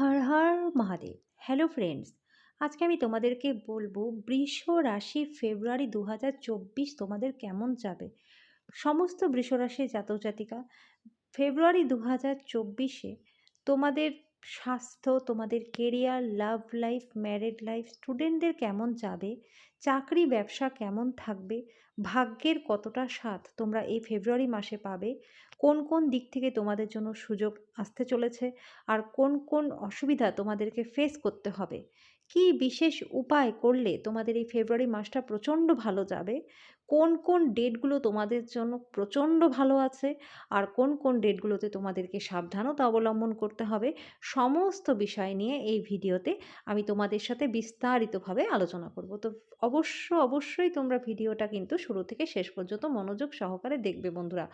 Har Har Mahadev. Hello friends আজকে আমি তোমাদেরকে বলব বৃষ রাশি ফেব্রুয়ারি দু হাজার চব্বিশ তোমাদের কেমন যাবে? সমস্ত বৃষ রাশির জাতক জাতিকা, ফেব্রুয়ারি দু চব্বিশে তোমাদের স্বাস্থ্য, তোমাদের career love life married life স্টুডেন্টদের কেমন যাবে? চাকরি, ব্যবসা কেমন থাকবে? ভাগ্যের কতটা স্বাদ তোমরা এই ফেব্রুয়ারি মাসে পাবে, কোন কোন দিক থেকে তোমাদের জন্য সুযোগ আসতে চলেছে, আর কোন কোন অসুবিধা তোমাদেরকে ফেস করতে হবে কি বিশেষ উপায় করলে তোমাদের এই ফেব্রুয়ারি মাসটা প্রচণ্ড ভালো যাবে? কোন কোন ডেটগুলো তোমাদের জন্য প্রচণ্ড ভালো আছে? আর কোন কোন ডেটগুলোতে তোমাদেরকে সাবধানতা অবলম্বন করতে হবে? সমস্ত বিষয় নিয়ে এই ভিডিওতে আমি তোমাদের সাথে বিস্তারিতভাবে আলোচনা করব। তো অবশ্য, অবশ্যই তোমরা ভিডিওটা কিন্তু শুরু থেকে শেষ পর্যন্ত মনোযোগ সহকারে দেখবে বন্ধুরা।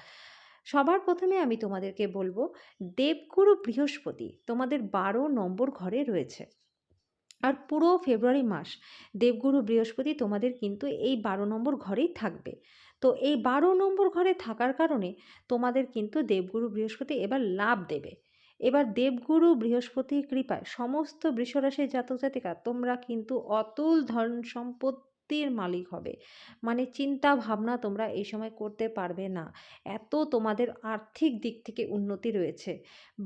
সবার প্রথমে আমি তোমাদেরকে বলব, দেবগুরু বৃহস্পতি তোমাদের বারো নম্বর ঘরে রয়েছে। আর পুরো ফেব্রুয়ারি মাস দেবগুরু বৃহস্পতি তোমাদের কিন্তু এই বারো নম্বর ঘরেই থাকবে। তো এই বারো নম্বর ঘরে থাকার কারণে তোমাদের কিন্তু দেবগুরু বৃহস্পতি এবার লাভ দেবে। এবার দেবগুরু বৃহস্পতির কৃপায় সমস্ত বৃষরাশির জাতক জাতিকা তোমরা কিন্তু অতুল ধন সম্পদ শক্তির মালিক হবে। মানে চিন্তা ভাবনা তোমরা এই সময় করতে পারবে না। এত তোমাদের আর্থিক দিক থেকে উন্নতি রয়েছে।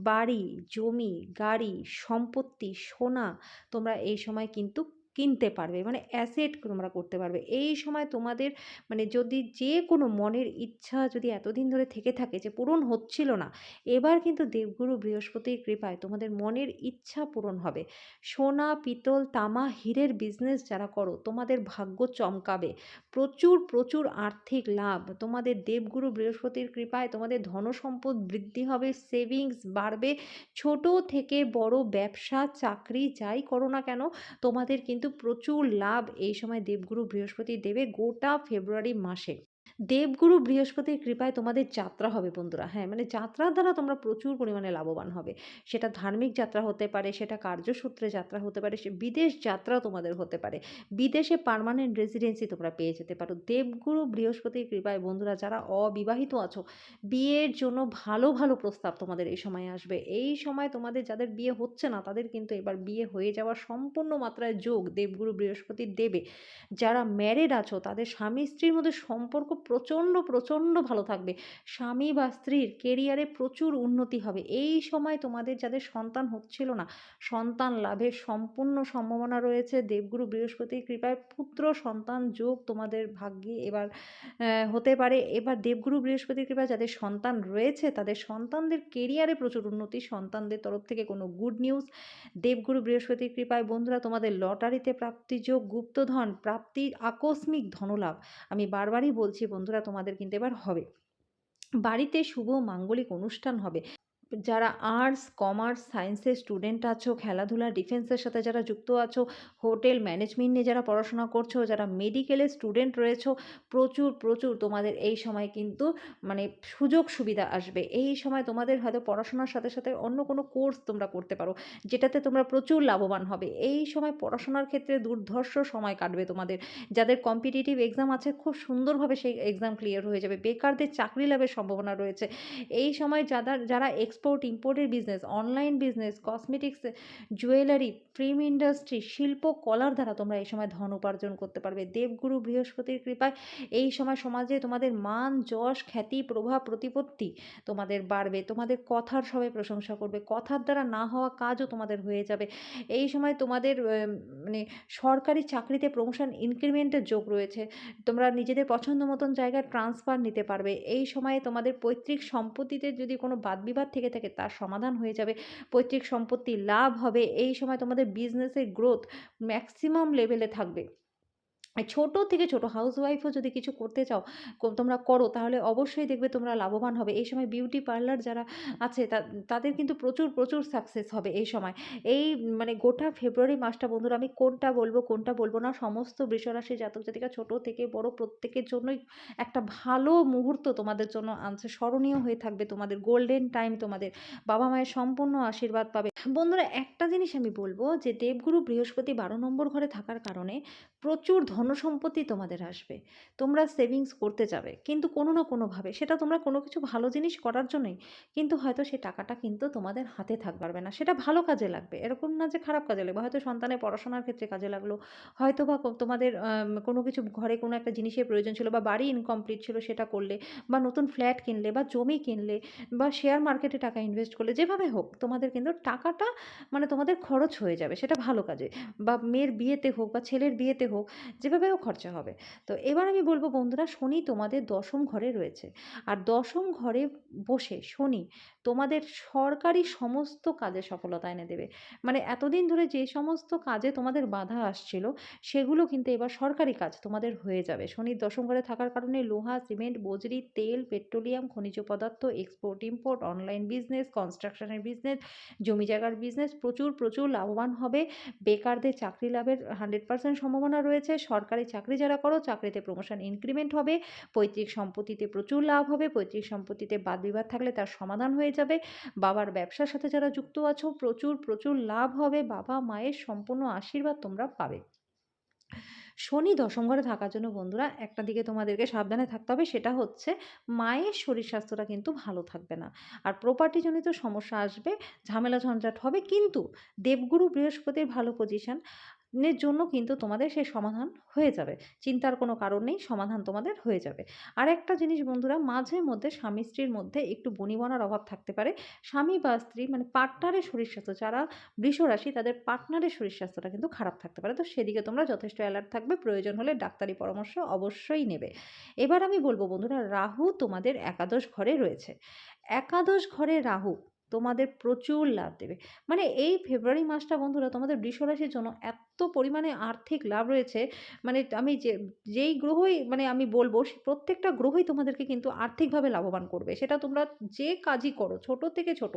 বাড়ি, জমি, গাড়ি, সম্পত্তি, সোনা তোমরা এই সময় কিন্তু কিনতে পারবে মানে অ্যাসেট তোমরা করতে পারবে। এই সময় তোমাদের মানে যদি যে কোনো মনের ইচ্ছা যদি এতদিন ধরে থেকে থাকে যে পূরণ হচ্ছিল না, এবার কিন্তু দেবগুরু বৃহস্পতির কৃপায় তোমাদের মনের ইচ্ছা পূরণ হবে। সোনা, পিতল, তামা, হীরের বিজনেস যারা করো, তোমাদের ভাগ্য চমকাবে। প্রচুর প্রচুর আর্থিক লাভ। তোমাদের দেবগুরু বৃহস্পতির কৃপায় তোমাদের ধনসম্পদ বৃদ্ধি হবে সেভিংস বাড়বে। ছোট থেকে বড় ব্যবসা, চাকরি যাই করো না কেন, তোমাদের কিন্তু কিন্তু প্রচুর লাভ এই সময় দেবগুরু বৃহস্পতি দেবে গোটা ফেব্রুয়ারি মাসে। দেবগুরু বৃহস্পতির কৃপায় তোমাদের যাত্রা হবে বন্ধুরা। হ্যাঁ মানে যাত্রার দ্বারা তোমরা প্রচুর পরিমাণে লাভবান হবে। সেটা ধার্মিক যাত্রা হতে পারে, সেটা কার্যসূত্রে যাত্রা হতে পারে, সে বিদেশ যাত্রা তোমাদের হতে পারে। বিদেশে পারমানেন্ট রেসিডেন্সি তোমরা পেয়ে যেতে পারো। দেবগুরু বৃহস্পতির কৃপায় বন্ধুরা, যারা অবিবাহিত আছো, বিয়ের জন্য ভালো ভালো প্রস্তাব তোমাদের এই সময় আসবে। এই সময় তোমাদের যাদের বিয়ে হচ্ছে না, তাদের কিন্তু এবার বিয়ে হয়ে যাওয়ার সম্পূর্ণ মাত্রায় যোগ দেবগুরু বৃহস্পতির দেবে। যারা ম্যারেড আছো, তাদের স্বামী স্ত্রীর মধ্যে সম্পর্ক প্রচণ্ড প্রচণ্ড ভালো থাকবে। স্বামী বা স্ত্রীর কেরিয়ারে প্রচুর উন্নতি হবে। এই সময় তোমাদের যাদের সন্তান হচ্ছিল না, সন্তান লাভের সম্পূর্ণ সম্ভাবনা রয়েছে। দেবগুরু বৃহস্পতির কৃপায় পুত্র সন্তান যোগ তোমাদের ভাগ্যে এবার হতে পারে। এবার দেবগুরু বৃহস্পতির কৃপায় যাদের সন্তান রয়েছে, তাদের সন্তানদের কেরিয়ারে প্রচুর উন্নতি। সন্তানদের তরফ থেকে কোনো গুড নিউজ দেবগুরু বৃহস্পতির কৃপায় বন্ধুরা, তোমাদের লটারিতে প্রাপ্তিযোগ গুপ্তধন প্রাপ্তির আকস্মিক ধনলাভ। আমি বারবারই বলছি বন্ধুরা তোমাদের কিন্তু এবার হবে। বাড়িতে শুভ মাঙ্গলিক অনুষ্ঠান হবে। যারা আর্টস কমার্স সায়েন্সের স্টুডেন্ট আছো, খেলাধুলা ডিফেন্সের সাথে যারা যুক্ত আছো হোটেল ম্যানেজমেন্ট নিয়ে যারা পড়াশোনা করছ, যারা মেডিকেলের স্টুডেন্ট রয়েছো, প্রচুর প্রচুর তোমাদের এই সময় কিন্তু মানে সুযোগ সুবিধা আসবে। এই সময় তোমাদের হয়তো পড়াশোনার সাথে সাথে অন্য কোনো কোর্স তোমরা করতে পারো, যেটাতে তোমরা প্রচুর লাভবান হবে। এই সময় পড়াশোনার ক্ষেত্রে দুর্ধর্ষ সময় কাটবে তোমাদের। যাদের কম্পিটিটিভ এক্সাম আছে, খুব সুন্দরভাবে সেই এক্সাম ক্লিয়ার হয়ে যাবে। বেকারদের চাকরি লাভের সম্ভাবনা রয়েছে। এই সময় যারা যারা export ইম্পোর্টের business online business cosmetics jewellery film industry শিল্প, কলার দ্বারা তোমরা এই সময় ধন উপার্জন করতে পারবে। দেবগুরু বৃহস্পতির কৃপায় এই সময় সমাজে তোমাদের মান, যশ, খ্যাতি, প্রভাব, প্রতিপত্তি তোমাদের বাড়বে। তোমাদের কথার সবাই প্রশংসা করবে। কথার দ্বারা না হওয়া কাজও তোমাদের হয়ে যাবে। এই সময় তোমাদের মানে সরকারি চাকরিতে প্রমোশন ইনক্রিমেন্টের যোগ রয়েছে। তোমরা নিজেদের পছন্দ মতন জায়গায় ট্রান্সফার নিতে পারবে। এই সময়ে তোমাদের পৈতৃক সম্পত্তিতে যদি কোনো বাদবিবাদ থেকে থেকে তার সমাধান হয়ে যাবে, পৈতৃক সম্পত্তি লাভ হবে, এই সময় তোমাদের বিজনেসের গ্রোথ ম্যাক্সিমাম লেভেলে থাকবে। ছোট থেকে ছোট হাউসওয়াইফও যদি কিছু করতে চাও তোমরা করো, তাহলে অবশ্যই দেখবে তোমরা লাভবান হবে। এই সময় বিউটি পার্লার যারা আছে তাদের কিন্তু প্রচুর প্রচুর সাকসেস হবে এই সময়। এই মানে গোটা ফেব্রুয়ারি মাসটা বন্ধুরা, আমি কোনটা বলব কোনটা বলব না, সমস্ত বৃষরাশি জাতক জাতিকা, ছোট থেকে বড় প্রত্যেকের জন্যই একটা ভালো মুহূর্ত তোমাদের জন্য আনছে। স্মরণীয় হয়ে থাকবে তোমাদের গোল্ডেন টাইম তোমাদের। বাবা মায়ের সম্পূর্ণ আশীর্বাদ পাবে। বন্ধুরা, একটা জিনিস আমি বলব, যে দেবগুরু বৃহস্পতি বারো নম্বর ঘরে থাকার কারণে প্রচুর ধনসম্পত্তি তোমাদের আসবে। তোমরা সেভিংস করতে যাবে। কিন্তু কোনো না কোনোভাবে, সেটা তোমরা কোনো কিছু ভালো জিনিস করার জন্যই, কিন্তু হয়তো সে টাকাটা কিন্তু তোমাদের হাতে থাকতে পারবে না। সেটা ভালো কাজে লাগবে। এরকম না যে খারাপ কাজে লাগবে। হয়তো সন্তানের পড়াশোনার ক্ষেত্রে কাজে লাগল। হয়তো বা তোমাদের কোনো কিছু ঘরে কোনো একটা জিনিসের প্রয়োজন ছিল বা বাড়ি ইনকমপ্লিট ছিল সেটা করলে বা নতুন ফ্ল্যাট কিনলে বা জমি কিনলে বা শেয়ার মার্কেটে টাকা ইনভেস্ট করলে, যেভাবে হোক, তোমাদের কিন্তু টাকাটা মানে তোমাদের খরচ হয়ে যাবে। সেটা ভালো কাজে। বা মেয়ের বিয়েতে হোক বা ছেলের বিয়েতে হোক, যেভাবে হোক খরচা হবে। তো এবার আমি বলব বন্ধুরা, শনি তোমাদের দশম ঘরে রয়েছে। আর দশম ঘরে বসে শনি তোমাদের সরকারি সমস্ত কাজে সফলতা এনে দেবে। মানে এতদিন ধরে যে সমস্ত কাজে তোমাদের বাধা আসছিল, সেগুলো কিন্তু এবার সরকারি কাজ তোমাদের হয়ে যাবে। শনির দশম ঘরে থাকার কারণে লোহা, সিমেন্ট, বজরি, তেল, পেট্রোলিয়াম, খনিজ পদার্থ এক্সপোর্ট ইম্পোর্ট অনলাইন বিজনেস কনস্ট্রাকশনের বিজনেস জমি জায়গার বিজনেস প্রচুর প্রচুর লাভবান হবে। বেকারদের চাকরি লাভের হান্ড্রেড পার্সেন্ট সম্ভাবনা রয়েছে, সরকারি চাকরি যারা করো, চাকরিতে প্রমোশন ইনক্রিমেন্ট হবে, পৈতৃক সম্পত্তিতে প্রচুর লাভ হবে, পৈতৃক সম্পত্তিতে বাদ বিবাদ থাকলে তার সমাধান হয়ে যাবে। বাবার ব্যবসার সাথে যারা যুক্ত আছো, প্রচুর প্রচুর লাভ হবে। বাবা মায়ের সম্পূর্ণ আশীর্বাদ তোমরা পাবে। শনি দশম ঘরে থাকার জন্য বন্ধুরা, একটা দিকে তোমাদেরকে সাবধানে থাকতে হবে, সেটা হচ্ছে মায়ের শরীর স্বাস্থ্যটা কিন্তু ভালো থাকবে না। আর প্রপার্টিজনিত সমস্যা আসবে, ঝামেলা ঝঞ্ঝাট হবে, কিন্তু দেবগুরু বৃহস্পতির ভালো পজিশন এর জন্য কিন্তু তোমাদের সেই সমাধান হয়ে যাবে। চিন্তার কোনো কারণ নেই, সমাধান তোমাদের হয়ে যাবে। আর একটা জিনিস বন্ধুরা, মাঝে মধ্যে স্বামী স্ত্রীর মধ্যে একটু বনিবনার অভাব থাকতে পারে। স্বামী বা স্ত্রী মানে পার্টনারের শরীর স্বাস্থ্য, যারা বৃষ রাশি, তাদের পার্টনারের শরীর স্বাস্থ্যটা কিন্তু খারাপ থাকতে পারে। তো সেদিকে তোমরা যথেষ্ট অ্যালার্ট থাকবে। প্রয়োজন হলে ডাক্তারি পরামর্শ অবশ্যই নেবে। এবার আমি বলব বন্ধুরা, রাহু তোমাদের একাদশ ঘরে রয়েছে। একাদশ ঘরে রাহু তোমাদের প্রচুর লাভ দেবে। মানে এই ফেব্রুয়ারি মাসটা বন্ধুরা তোমাদের বৃষ রাশির জন্য এত পরিমাণে আর্থিক লাভ রয়েছে। মানে আমি যে, যেই গ্রহই মানে আমি বলব প্রত্যেকটা গ্রহই তোমাদেরকে কিন্তু আর্থিকভাবে লাভবান করবে। সেটা তোমরা যে কাজই করো, ছোট থেকে ছোট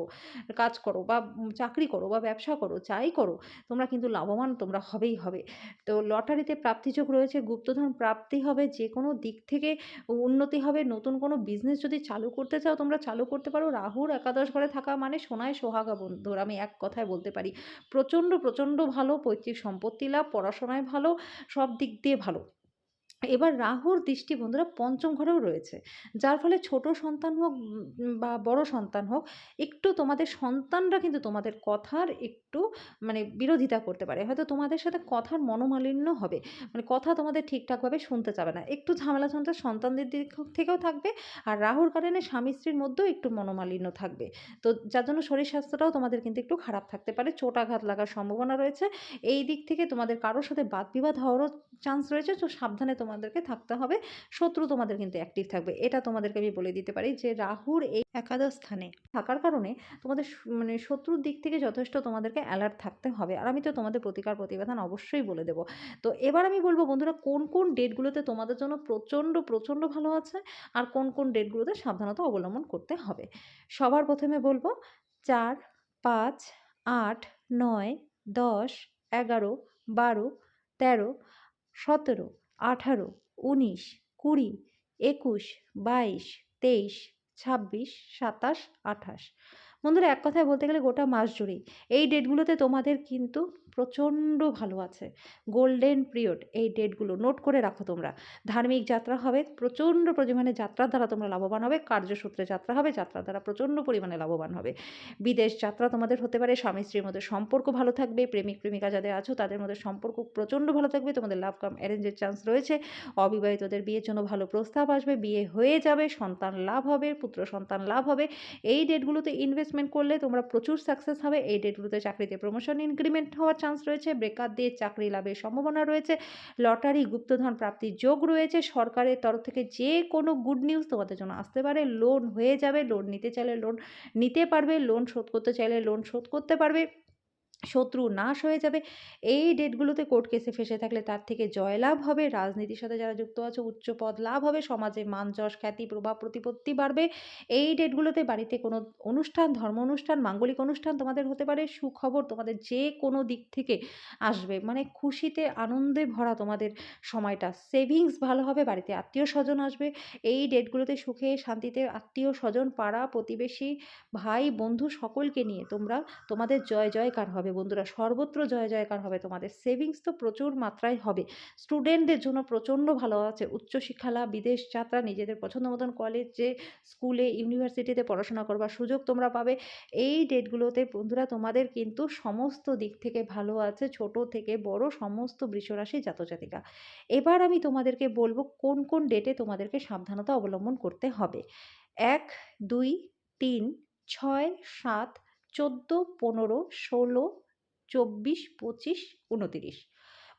কাজ করো বা চাকরি করো বা ব্যবসা করো, যাই করো, তোমরা কিন্তু লাভবান তোমরা হবেই হবে। তো লটারিতে প্রাপ্তিযোগ রয়েছে, গুপ্তধন প্রাপ্তি হবে যে কোনো দিক থেকে উন্নতি হবে। নতুন কোনো বিজনেস যদি চালু করতে চাও, তোমরা চালু করতে পারো। রাহুর একাদশ ঘরে থাকা মানে সোনায় সোহাগা বন্ধুর, আমি এক কথায় বলতে পারি। প্রচণ্ড প্রচণ্ড ভালো, পৈতৃক সম্পত্তি লাভ, পড়াশোনায় ভালো, সব দিক দিয়ে ভালো। এবার রাহুর দৃষ্টি বন্ধুরা পঞ্চম ঘরেও রয়েছে। যার ফলে ছোট সন্তান হোক বা বড় সন্তান হোক, একটু তোমাদের সন্তানরা কিন্তু তোমাদের কথার একটু মানে বিরোধিতা করতে পারে। হয়তো তোমাদের সাথে কথার মনোমালিন্য হবে মানে কথা তোমাদের ঠিকঠাকভাবে শুনতে চাবে না। একটু ঝামেলা ঝঞ্ঝাট সন্তানদের দিক থেকেও থাকবে আর রাহুর কারণে স্বামী স্ত্রীর মধ্যেও একটু মনোমালিন্য থাকবে। তো যার জন্য শরীর স্বাস্থ্যটাও তোমাদের কিন্তু একটু খারাপ থাকতে পারে। চোটাঘাত লাগার সম্ভাবনা রয়েছে। এই দিক থেকে তোমাদের কারোর সাথে বাদ বিবাদ হওয়ারও চান্স রয়েছে। তো সাবধানে তোমাদেরকে থাকতে হবে, শত্রু তোমাদের কিন্তু অ্যাক্টিভ থাকবে। এটা তোমাদেরকে আমি বলে দিতে পারি যে রাহুর এই একাদশ স্থানে থাকার কারণে তোমাদের মানে শত্রুর দিক থেকে যথেষ্ট তোমাদেরকে অ্যালার্ট থাকতে হবে। আর আমি তো তোমাদের প্রতিকার প্রতিবেদন অবশ্যই বলে দেবো। তো এবার আমি বলব বন্ধুরা, কোন কোন ডেটগুলোতে তোমাদের জন্য প্রচণ্ড প্রচণ্ড ভালো আছে আর কোন কোন ডেটগুলোতে সাবধানতা অবলম্বন করতে হবে? সবার প্রথমে বলব, চার, পাঁচ, আট, নয়, দশ, এগারো, বারো, তেরো, সতেরো। আঠারো, উনিশ, কুড়ি, একুশ, বাইশ, তেইশ, ছাব্বিশ, সাতাশ, আঠাশ। বন্ধুরা, এক কথায় বলতে গেলে গোটা মাস জুড়েই। এই ডেটগুলোতে তোমাদের কিন্তু প্রচণ্ড ভালো আছে। গোল্ডেন পিরিয়ড এই ডেটগুলো নোট করে রাখো তোমরা। ধার্মিক যাত্রা হবে, প্রচণ্ড পরিমাণে যাত্রার দ্বারা তোমরা লাভবান হবে, কার্যসূত্রে যাত্রা হবে, যাত্রার দ্বারা প্রচণ্ড পরিমাণে লাভবান হবে। বিদেশ যাত্রা তোমাদের হতে পারে, স্বামী স্ত্রীর মধ্যে সম্পর্ক ভালো থাকবে, প্রেমিক প্রেমিকা যাদের আছো তাদের মধ্যে সম্পর্ক প্রচণ্ড ভালো থাকবে, তোমাদের লাভ কাম অ্যারেঞ্জের চান্স রয়েছে। অবিবাহিতদের বিয়ের জন্য ভালো প্রস্তাব আসবে, বিয়ে হয়ে যাবে, সন্তান লাভ হবে, পুত্র সন্তান লাভ হবে। এই ডেটগুলোতে ইনভেস্টমেন্ট করলে তোমরা প্রচুর সাকসেস হবে, এই ডেটগুলোতে চাকরিতে প্রমোশন ইনক্রিমেন্ট হওয়ার চান্স রয়েছে বেকারদের চাকরি লাভের সম্ভাবনা রয়েছে। লটারি গুপ্তধন প্রাপ্তির যোগ রয়েছে। সরকারের তরফ থেকে যে কোনো গুড নিউজ তোমাদের জন্য আসতে পারে। লোন হয়ে যাবে লোন নিতে চাইলে লোন নিতে পারবে লোন শোধ করতে চাইলে লোন শোধ করতে পারবে। শত্রু নাশ হয়ে যাবে। এই ডেটগুলোতে কোর্ট কেসে ফেসে থাকলে তার থেকে জয়লাভ হবে, রাজনীতির সাথে যারা যুক্ত আছে, উচ্চ পদ লাভ হবে, সমাজে মান, যশ, খ্যাতি, প্রভাব, প্রতিপত্তি বাড়বে। এই ডেটগুলোতে বাড়িতে কোনো অনুষ্ঠান ধর্ম অনুষ্ঠান মাঙ্গলিক অনুষ্ঠান তোমাদের হতে পারে, সুখবর তোমাদের যে কোনো দিক থেকে আসবে। মানে খুশিতে, আনন্দে ভরা তোমাদের সময়টা। সেভিংস ভালো হবে, বাড়িতে আত্মীয় স্বজন আসবে। এই ডেটগুলোতে সুখে, শান্তিতে আত্মীয় স্বজন, পাড়া, প্রতিবেশী, ভাই, বন্ধু সকলকে নিয়ে তোমরা তোমাদের জয়, জয়কার হবে। হবে বন্ধুরা। সর্বত্র জয় জয়কার হবে তোমাদের। সেভিংস তো প্রচুর মাত্রায় হবে। স্টুডেন্টদের জন্য প্রচণ্ড ভালো আছে। উচ্চশিক্ষা লাভ বিদেশ যাত্রা, নিজেদের পছন্দ মতন কলেজে স্কুলে ইউনিভার্সিটিতে পড়াশোনা করবার সুযোগ তোমরা পাবে। এই ডেটগুলোতে বন্ধুরা তোমাদের কিন্তু সমস্ত দিক থেকে ভালো আছে। ছোট থেকে বড় সমস্ত বৃষরাশি জাতজাতিকা। এবার আমি তোমাদেরকে বলব কোন কোন ডেটে তোমাদেরকে সাবধানতা অবলম্বন করতে হবে। এক, দুই, তিন, ছয়, সাত চোদ্দ পনেরো ষোলো চব্বিশ পঁচিশ উনতিরিশ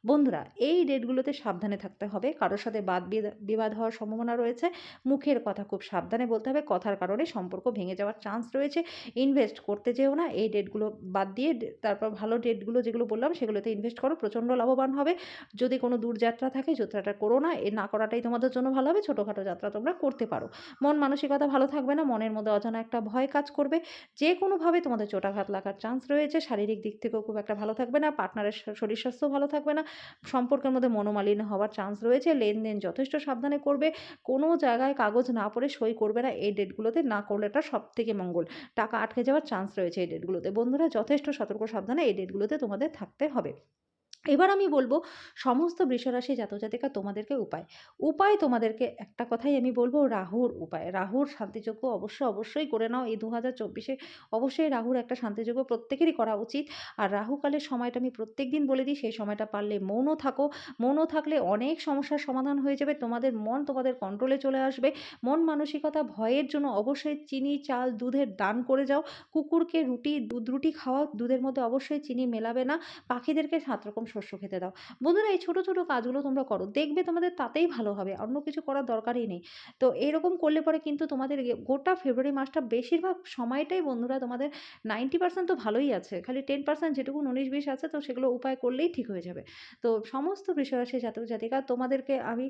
বন্ধুরা, এই ডেটগুলোতে সাবধানে থাকতে হবে। কারোর সাথে বাদ বিদা- বিবাদ হওয়ার সম্ভাবনা রয়েছে। মুখের কথা খুব সাবধানে বলতে হবে। কথার কারণে সম্পর্ক ভেঙে যাওয়ার চান্স রয়েছে। ইনভেস্ট করতে যেও না। এই ডেটগুলো বাদ দিয়ে তারপর ভালো ডেটগুলো যেগুলো বললাম, সেগুলোতে ইনভেস্ট করো। প্রচণ্ড লাভবান হবে। যদি কোনো দূরযাত্রা থাকে, যাত্রাটা করো না। এ না করাটাই তোমাদের জন্য ভালো হবে। ছোটোখাটো যাত্রা তোমরা করতে পারো। মন মানসিকতা ভালো থাকবে না। মনের মধ্যে অজানা একটা ভয় কাজ করবে। যে কোনোভাবে তোমাদের চোটাঘাত লাগার চান্স রয়েছে। শারীরিক দিক থেকেও খুব একটা ভালো থাকবে না। পার্টনারের শরীর স্বাস্থ্য ভালো থাকবে না। সম্পর্কের মধ্যে মনোমালিন্য হওয়ার চান্স রয়েছে। লেনদেন যথেষ্ট সাবধানে করবে। কোনো জায়গায় কাগজ না পড়ে সই করবে না। এই ডেটগুলোতে না করলেটা সব থেকে মঙ্গল। টাকা আটকে যাওয়ার চান্স রয়েছে এই ডেটগুলোতে বন্ধুরা, যথেষ্ট সতর্ক সাবধানে এই ডেটগুলোতে তোমাদের থাকতে হবে। এবার আমি বলব, সমস্ত বৃষরাশি জাতজাতিকা তোমাদেরকে উপায়। উপায় তোমাদেরকে একটা কথাই আমি বলব, রাহুর উপায়। রাহুর শান্তিযোগ্য অবশ্য অবশ্যই করে নাও। এই দু হাজার চব্বিশে অবশ্যই রাহুর একটা শান্তিযোগ্য প্রত্যেকেরই করা উচিত। আর রাহুকালের সময়টা আমি প্রত্যেক দিন বলে দিই, সেই সময়টা পারলে মৌন থাকো। মৌন থাকলে অনেক সমস্যার সমাধান হয়ে যাবে। তোমাদের মন তোমাদের কন্ট্রোলে চলে আসবে। মন মানসিকতা, ভয়ের জন্য অবশ্যই চিনি, চাল, দুধের দান করে যাও। কুকুরকে রুটি, দুধ, রুটি খাওয়াও। দুধের মধ্যে অবশ্যই চিনি মেলাবে না। পাখিদেরকে সাত রকম শস্য খেতে দাও। বন্ধুরা, এই ছোটো ছোটো কাজগুলো তোমরা করো। দেখবে তোমাদের তাতেই ভালো হবে, অন্য কিছু করার দরকারই নেই। তো এরকম করলে পরে কিন্তু তোমাদের গোটা ফেব্রুয়ারি মাসটা বেশিরভাগ সময়টাই বন্ধুরা তোমাদের নাইনটি পার্সেন্ট তো ভালোই আছে। খালি টেন পার্সেন্ট যেটুকু উনিশ, বিশ আছে, তো সেগুলো উপায় করলেই ঠিক হয়ে যাবে। তো সমস্ত বিষয় আসে জাতক জাতিকা তোমাদেরকে আমি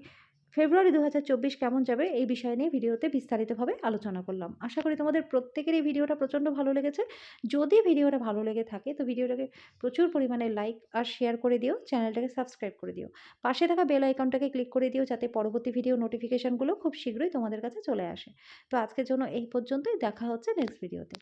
ফেব্রুয়ারি দু হাজার চব্বিশ কেমন যাবে এই বিষয় নিয়ে ভিডিওতে বিস্তারিতভাবে আলোচনা করলাম। আশা করি তোমাদের প্রত্যেকের এই ভিডিওটা প্রচণ্ড ভালো লেগেছে। যদি ভিডিওটা ভালো লেগে থাকে, তো ভিডিওটাকে প্রচুর পরিমাণে লাইক আর শেয়ার করে দিও, চ্যানেলটাকে সাবস্ক্রাইব করে দিও। পাশে থাকা বেল আইকনটাকে ক্লিক করে দিও যাতে পরবর্তী ভিডিও নোটিফিকেশানগুলো খুব শীঘ্রই তোমাদের কাছে চলে আসে। তো আজকের জন্য এই পর্যন্তই, দেখা হচ্ছে নেক্সট ভিডিওতে